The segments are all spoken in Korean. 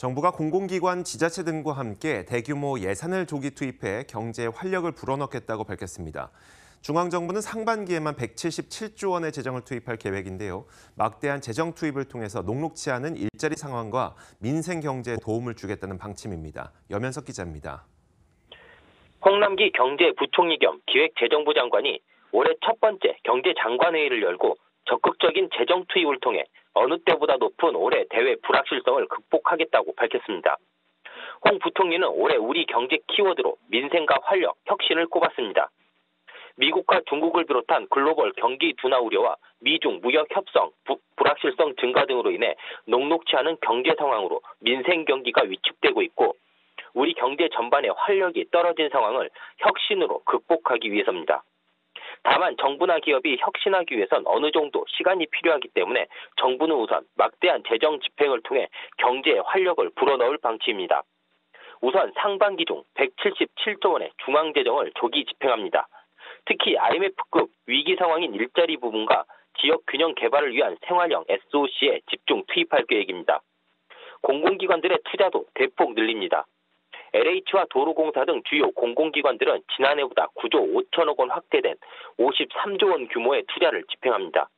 정부가 공공기관, 지자체 등과 함께 대규모 예산을 조기 투입해 경제에 활력을 불어넣겠다고 밝혔습니다. 중앙정부는 상반기에만 177조 원의 재정을 투입할 계획인데요. 막대한 재정 투입을 통해서 녹록치 않은 일자리 상황과 민생 경제에 도움을 주겠다는 방침입니다. 여면석 기자입니다. 홍남기 경제부총리 겸 기획재정부 장관이 올해 첫 번째 경제장관회의를 열고 적극적인 재정 투입을 통해 어느 때보다 높은 올해 대외 불확실성을 극복 하겠다고 밝혔습니다. 홍 부총리는 올해 우리 경제 키워드로 민생과 활력, 혁신을 꼽았습니다. 미국과 중국을 비롯한 글로벌 경기 둔화 우려와 미중 무역 협상, 부, 불확실성 증가 등으로 인해 녹록치 않은 경제 상황으로 민생 경기가 위축되고 있고 우리 경제 전반의 활력이 떨어진 상황을 혁신으로 극복하기 위해서입니다. 다만 정부나 기업이 혁신하기 위해선 어느 정도 시간이 필요하기 때문에 정부는 우선 막대한 재정 집행을 통해 경제에 활력을 불어넣을 방침입니다. 우선 상반기 중 177조 원의 중앙재정을 조기 집행합니다. 특히 IMF급 위기 상황인 일자리 부분과 지역 균형 개발을 위한 생활형 SOC에 집중 투입할 계획입니다. 공공기관들의 투자도 대폭 늘립니다. LH와 도로공사 등 주요 공공기관들은 지난해보다 9조 5천억 원 확대된 53조 원 규모의 투자를 집행합니다.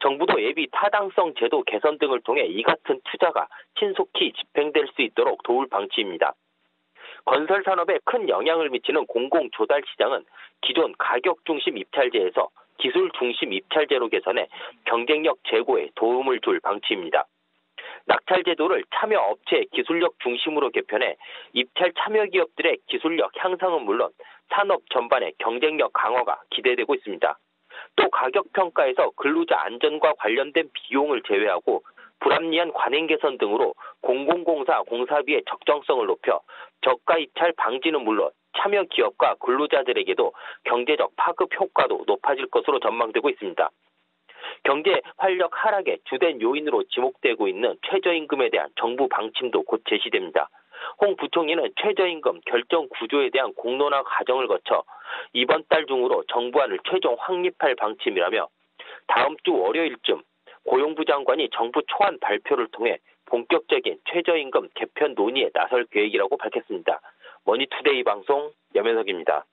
정부도 예비 타당성 제도 개선 등을 통해 이 같은 투자가 신속히 집행될 수 있도록 도울 방침입니다. 건설 산업에 큰 영향을 미치는 공공 조달 시장은 기존 가격 중심 입찰제에서 기술 중심 입찰제로 개선해 경쟁력 제고에 도움을 줄 방침입니다. 낙찰 제도를 참여 업체 기술력 중심으로 개편해 입찰 참여 기업들의 기술력 향상은 물론 산업 전반의 경쟁력 강화가 기대되고 있습니다. 또 가격 평가에서 근로자 안전과 관련된 비용을 제외하고 불합리한 관행 개선 등으로 공공공사 공사비의 적정성을 높여 저가 입찰 방지는 물론 참여 기업과 근로자들에게도 경제적 파급 효과도 높아질 것으로 전망되고 있습니다. 경제 활력 하락의 주된 요인으로 지목되고 있는 최저임금에 대한 정부 방침도 곧 제시됩니다. 홍 부총리는 최저임금 결정 구조에 대한 공론화 과정을 거쳐 이번 달 중으로 정부안을 최종 확립할 방침이라며 다음 주 월요일쯤 고용부 장관이 정부 초안 발표를 통해 본격적인 최저임금 개편 논의에 나설 계획이라고 밝혔습니다. 머니투데이 방송 염현석입니다.